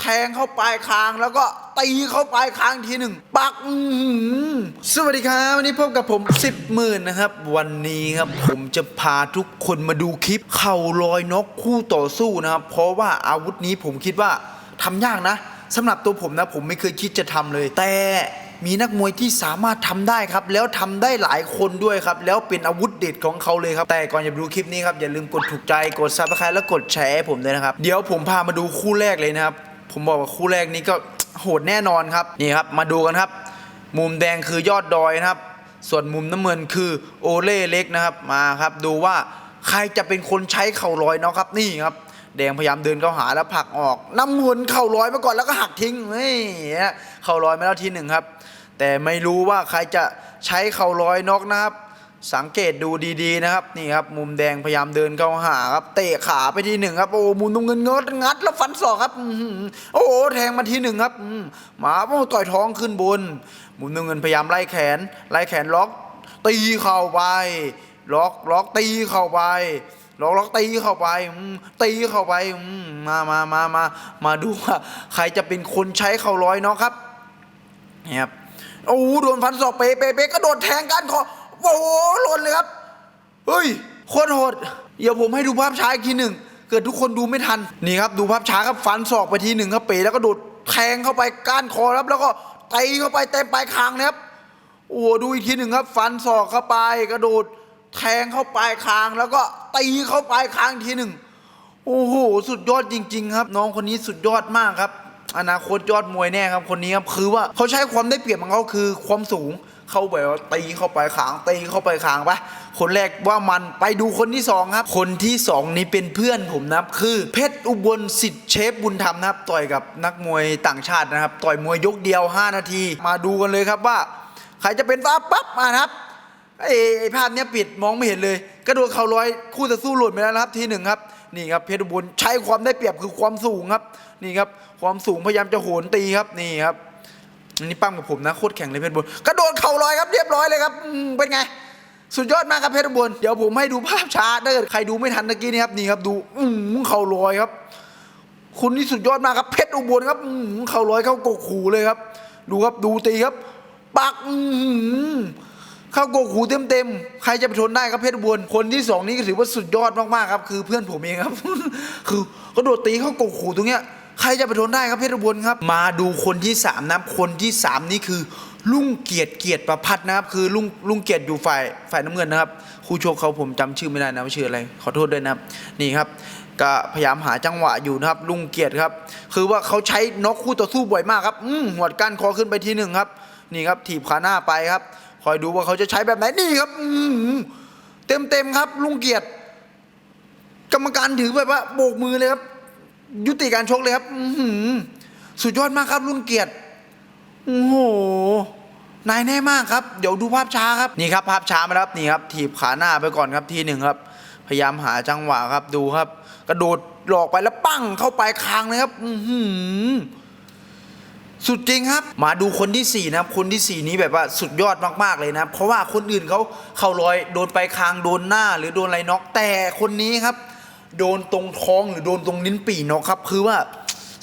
แทงเข้าปลายคางแล้วก็ตีเข้าปลายคางทีหนึ่งปักอื้อหือสวัสดีครับวันนี้พบกับผมสิบหมื่นนะครับ วันนี้ครับผมจะพาทุกคนมาดูคลิป เข่าลอยนกคู่ต่อสู้นะครับ เพราะว่าอาวุธนี้ผมคิดว่าทำยากนะสำหรับตัวผมนะผมไม่เคยคิดจะทำเลย แต่มีนักมวยที่สามารถทำได้ครับ แล้วทำได้หลายคนด้วยครับ แล้วเป็นอาวุธเด็ดของเขาเลยครับ แต่ก่อนจะดูคลิปนี้ครับ อย่าลืมกดถูกใจกดซับสไครต์และกดแชร์ให้ผมด้วยนะครับ เดี๋ยวผมพามาดูคู่แรกเลยนะครับ ผมบอกว่าคู่แรกนี้ก็โหดแน่นอนครับนี่ครับมาดูกันครับ มุมแดงคือยอดดอยนะครับ ส่วนมุมน้ำเงินคือโอเล่เล็กนะครับมาครับ ดูว่าใครจะเป็นคนใช้เข่าลอยเนาะครับนี่ครับแดงพยายามเดินเข้าหาแล้วผลักออกน้ำเงินเข่าลอยมาก่อนแล้วก็หักทิ้งนี่เข่าลอยมาแล้วทีหนึ่งครับ แต่ไม่รู้ว่าใครจะใช้เข่าลอยนอกนะครับ สังเกตดูดีๆนะครับนี่ครับ มุมแดงพยายามเดินเข้าหาครับ เตะขาไปทีหนึ่งครับ โอ้มุมตรงเงินเงิดงัดแล้วฟันศอกครับโอ้โหแทงมาทีหนึ่งครับอืมหมาโอ้ต่อยท้องขึ้นบน มุมตรงเงินพยายามไล่แขน ไล่แขนล็อก ตีเข้าไป ล็อกล็อกตีเข้าไปล็อกล็อกตีเข้าไปตีเข้าไปมามามามามาดูว่าใครจะเป็นคนใช้เข่าร้อยเนาะครับนี่ครับโอ้โหโดนฟันศอกเป๊ะเป๊ะเป๊ะกระโดดแทงกันคอ โอ้โหหล่นเลยครับ เฮ้ยโคตรโหด เดี๋ยวผมให้ดูภาพช้าอีกทีหนึ่ง เกิดทุกคนดูไม่ทัน นี่ครับดูภาพช้าครับฟันศอกไปทีหนึ่งครับเป๋แล้วก็โดดแทงเข้าไปก้านคอครับแล้วก็ตีเข้าไปเต็มปลายคางนะครับโอ้โหดูอีกทีหนึ่งครับ ฟันศอกเข้าไปกระโดดแทงเข้าปลายคาง แล้วก็ตีเข้าปลายคางทีหนึ่งโอ้โหสุดยอดจริง ๆ ครับ น้องคนนี้สุดยอดมากครับ อนาคตยอดมวยแน่ครับคนนี้ครับคือว่าเขาใช้ความได้เปรียบของเขาคือความสูง เข้าแบบว่าตีเข้าไปขางตีเข้าไปขางไปคนแรกว่ามันไปดูคนที่สองครับ คนที่สองนี้เป็นเพื่อนผมนะครับ คือเพชรอุบลสิทธิ์เชฟบุญธรรมนะครับ ต่อยกับนักมวยต่างชาตินะครับ ต่อยมวยยกเดียว 5 นาที มาดูกันเลยครับว่า ใครจะเป็นฟ้าปั๊บมานะครับไอ้ไอ้ภาพเนี้ยปิดมองไม่เห็นเลย กระโดดเข่าลอยคู่ต่อสู้หลุดไปแล้วนะครับทีหนึ่งครับนี่ครับเพชรอุบลใช้ความได้เปรียบคือความสูงครับ นี่ครับ ความสูงพยายามจะโหนตีครับนี่ครับ อันนี้ปั้มกับผมนะโคตรแข็งเลยเพชรอุบลกระโดดเข่าลอยครับเรียบร้อยเลยครับเป็นไง สุดยอดมากครับเพชรอุบลเดี๋ยวผมให้ดูภาพช้าถ้าเกิดใครดูไม่ทันเมื่อกี้นี้ครับนี่ครับดูอืมเข่าลอยครับ คุณนี่สุดยอดมากครับเพชรอุบลครับอื้อหือเข่าลอยเข้ากกหูเลยครับ ดูครับดูตีครับปักอื้อหือเข้ากกหูเต็มๆ ใครจะไปทนได้ครับเพชรอุบลคนที่สองนี่ก็ถือว่าสุดยอดมากๆครับ คือเพื่อนผมเองครับ คือก็โดดตีเข้ากกหูตรงเนี้ย ใครจะไปทนได้ครับเพชรอุบลครับ มาดูคนที่สามนะครับคนที่สามนี่คือลุงเกียรติเกียรติประพัฒนะครับ คือลุงลุงเกียรติอยู่ฝ่ายฝ่ายน้ำเงินนะครับคู่ชกเขาผมจำชื่อไม่ได้นะว่าชื่ออะไรขอโทษด้วยนะครับ นี่ครับ ก็พยายามหาจังหวะอยู่นะครับ ลุงเกียรติครับ คือว่าเขาใช้น็อกคู่ต่อสู้บ่อยมากครับอืหัวดก้านคอขึ้นไปทีหนึ่งครับ นี่ครับถีบขาหน้าไปครับ คอยดูว่าเขาจะใช้แบบไหนนี่ครับเต็มเต็มครับ ลุงเกียรติ กรรมการถือแบบว่าโบกมือเลยครับ ยุติการชกเลยครับสุดยอดมากครับลุงเกียรติโอ้โหนายแน่มากครับ เดี๋ยวดูภาพช้าครับนี่ครับภาพช้ามาแล้วครับนี่ครับ ถีบขาหน้าไปก่อนครับทีหนึ่งครับ พยายามหาจังหวะครับดูครับ กระโดดหลอกไปแล้วปั้งเข้าไปคางเลยครับอืสุดจริงครับ มาดูคนที่สี่นะครับ คนที่สี่นี้แบบว่าสุดยอดมากๆเลยนะเพราะว่าคนอื่นเขาเข่าลอยโดนไปคางโดนหน้า หรือโดนอะไรน็อกแต่คนนี้ครับ โดนตรงท้องหรือโดนตรงลิ้นปี่น็อกครับ คือว่า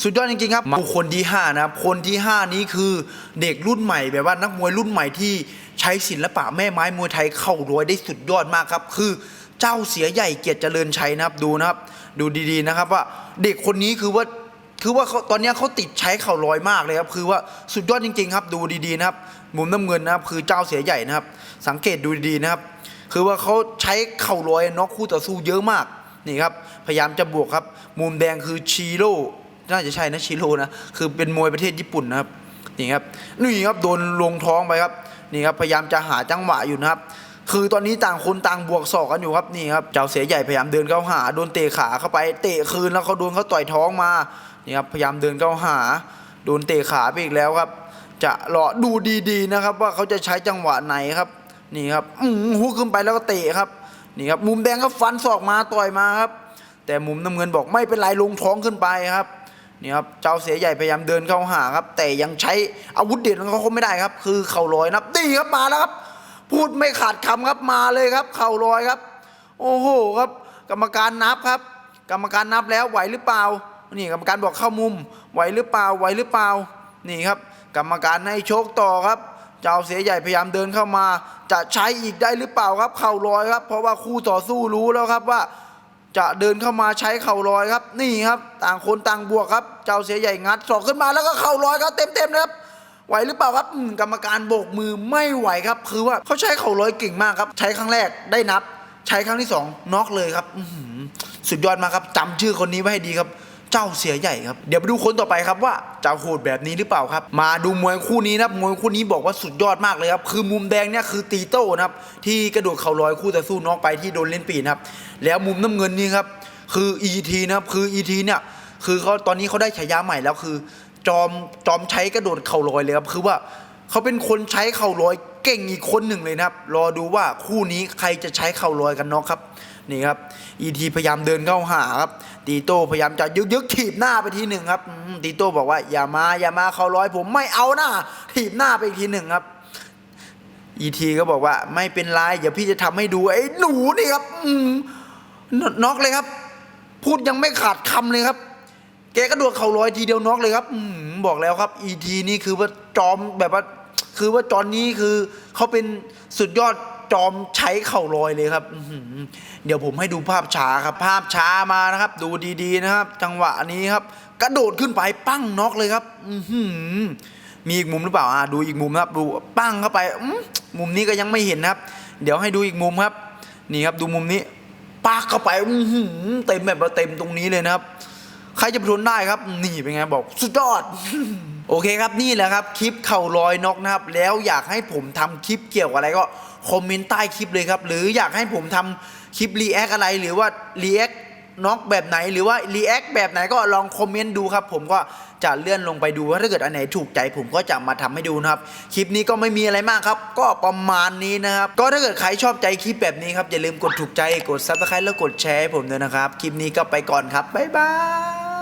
สุดยอดจริงๆครับมาดูคนที่ห้านะครับ คนที่ห้านี้คือเด็กรุ่นใหม่แบบว่านักมวยรุ่นใหม่ที่ใช้ศิลปะแม่ไม้มวยไทยเข้ารวยได้สุดยอดมากครับ คือเจ้าเสียใหญ่เกียรติเจริญชัยนะครับดูนะครับ ดูดีๆนะครับว่าเด็กคนนี้คือว่าคือว่าเขาตอนเนี้ยเขาติดใช้เข่าลอยมากเลยครับ คือว่าสุดยอดจริง ๆ ครับ ดูดีๆนะครับ มุมน้ำเงินนะครับ คือเจ้าเสียใหญ่นะครับ สังเกตดูดีๆนะครับ คือว่าเขาใช้เข่าลอยน็อกคู่ต่อสู้เยอะมาก นี่ครับ พยายามจะบวกครับ มุมแดงคือชิโร่น่าจะใช่นะชิโร่นะ คือเป็นมวยประเทศญี่ปุ่นนะครับ นี่ครับ นี่ครับโดนลงท้องไปครับ นี่ครับ พยายามจะหาจังหวะอยู่นะครับ คือตอนนี้ต่างคนต่างบวกศอกกันอยู่ครับ นี่ครับ เจ้าเสียใหญ่พยายามเดินเข้าหา โดนเตะขาเข้าไป เตะคืนแล้วเขาโดนเขาต่อยท้องมา นี่ครับ พยายามเดินเข้าหา โดนเตะขาไปอีกแล้วครับ จะรอดูดีๆนะครับ ว่าเขาจะใช้จังหวะไหนครับ นี่ครับ อือหุกขึ้นไปแล้วก็เตะครับ นี่ครับมุมแดงก็ฟันศอกมาต่อยมาครับ แต่มุมน้ำเงินบอกไม่เป็นไรลงท้องขึ้นไปครับนี่ครับเจ้าเสียใหญ่พยายามเดินเข้าหาครับ แต่ยังใช้อาวุธเด็ดของเขาไม่ได้ครับ คือเข่าลอยนะครับนี่ครับมาแล้วครับ พูดไม่ขาดคำครับมาเลยครับ เข่าลอยครับ โอ้โหครับ กรรมการนับครับ กรรมการนับแล้วไหวหรือเปล่า นี่กรรมการบอกเข้ามุมไหวหรือเปล่าไหวหรือเปล่านี่ครับ กรรมการให้โชคต่อครับ เจ้าเสียใหญ่พยายามเดินเข้ามา จะใช้อีกได้หรือเปล่าครับ เข่าลอยครับ เพราะว่าคู่ต่อสู้รู้แล้วครับว่า จะเดินเข้ามาใช้เข่าลอยครับ นี่ครับ ต่างคนต่างบวกครับ เจ้าเสียใหญ่งัดศอกขึ้นมาแล้วก็เข่าลอยครับเต็มๆนะครับไหวหรือเปล่าครับกรรมการโบกมือไม่ไหวครับ คือว่าเขาใช้เข่าลอยเก่งมากครับ ใช้ครั้งแรกได้นับ ใช้ครั้งที่สองน็อกเลยครับสุดยอดมากครับจำชื่อคนนี้ไว้ให้ดีครับ เจ้าเสียใหญ่ครับ เดี๋ยวไปดูคนต่อไปครับว่าจะโหดแบบนี้หรือเปล่าครับ มาดูมวยคู่นี้นะครับมวยคู่นี้บอกว่าสุดยอดมากเลยครับ คือมุมแดงเนี่ยคือตีโต้นะครับที่กระโดดเข่าลอยคู่ต่อสู้น็อกไปที่โดนเล่นปีนะครับแล้วมุมน้ำเงินนี่ครับคือ ET นะครับคือ ET เนี่ยคือเขาตอนนี้เขาได้ฉายาใหม่แล้วคือ จอมจอมใช้กระโดดเข่าลอยเลยครับคือว่า เขาเป็นคนใช้เข่าลอยเก่งอีกคนหนึ่งเลยนะครับ รอดูว่าคู่นี้ใครจะใช้เข่าลอยกันน็อกครับนี่ครับอีทีพยายามเดินเข้าหาครับตีโต้พยายามจะยึกยึกถีบหน้าไปทีหนึ่งครับตีโต้บอกว่าอย่ามาอย่ามาเข่าลอยผมไม่เอาหน้าถีบหน้าไปทีหนึ่งครับอีทีก็บอกว่าไม่เป็นไรเดี๋ยวพี่จะทำให้ดูไอ้หนูนี่ครับอืน็อกเลยครับ พูดยังไม่ขาดคำเลยครับ แกกระโดดเข่าลอยทีเดียวน็อกเลยครับอืบอกแล้วครับอีทีนี่คือว่าจอมแบบว่า คือว่าจอนนี้คือเขาเป็นสุดยอดจอมใช้เข่าลอยเลยครับเดี๋ยวผมให้ดูภาพช้าครับ ภาพช้ามานะครับ ดูดีๆนะครับ จังหวะนี้ครับ กระโดดขึ้นไปปั้งน็อกเลยครับมีอีกมุมหรือเปล่าอ่าดูอีกมุมครับ ดูปั้งเข้าไปมุมนี้ก็ยังไม่เห็นครับ เดี๋ยวให้ดูอีกมุมครับ นี่ครับดูมุมนี้ปากเข้าไปเต็มแบบเต็มตรงนี้เลยนะครับ ใครจะไปทนได้ครับ นี่เป็นไงบอก สุดยอด โอเคครับนี่แหละครับคลิปเข่าลอยน็อกนะครับแล้วอยากให้ผมทำคลิปเกี่ยวกับอะไรก็คอมเมนต์ใต้คลิปเลยครับหรืออยากให้ผมทำคลิปรีแอคอะไรหรือว่ารีแอคน็อกแบบไหนหรือว่ารีแอคแบบไหนก็ลองคอมเมนต์ดูครับ ผมก็จะเลื่อนลงไปดูว่าถ้าเกิดอันไหนถูกใจผมก็จะมาทำให้ดูนะครับ คลิปนี้ก็ไม่มีอะไรมากครับ ก็ประมาณนี้นะครับ ก็ถ้าเกิดใครชอบใจคลิปแบบนี้ครับอย่าลืมกดถูกใจกดซับสไครต์แล้วกดแชร์ให้ผมด้วยนะครับ คลิปนี้ก็ไปก่อนครับบ๊ายบาย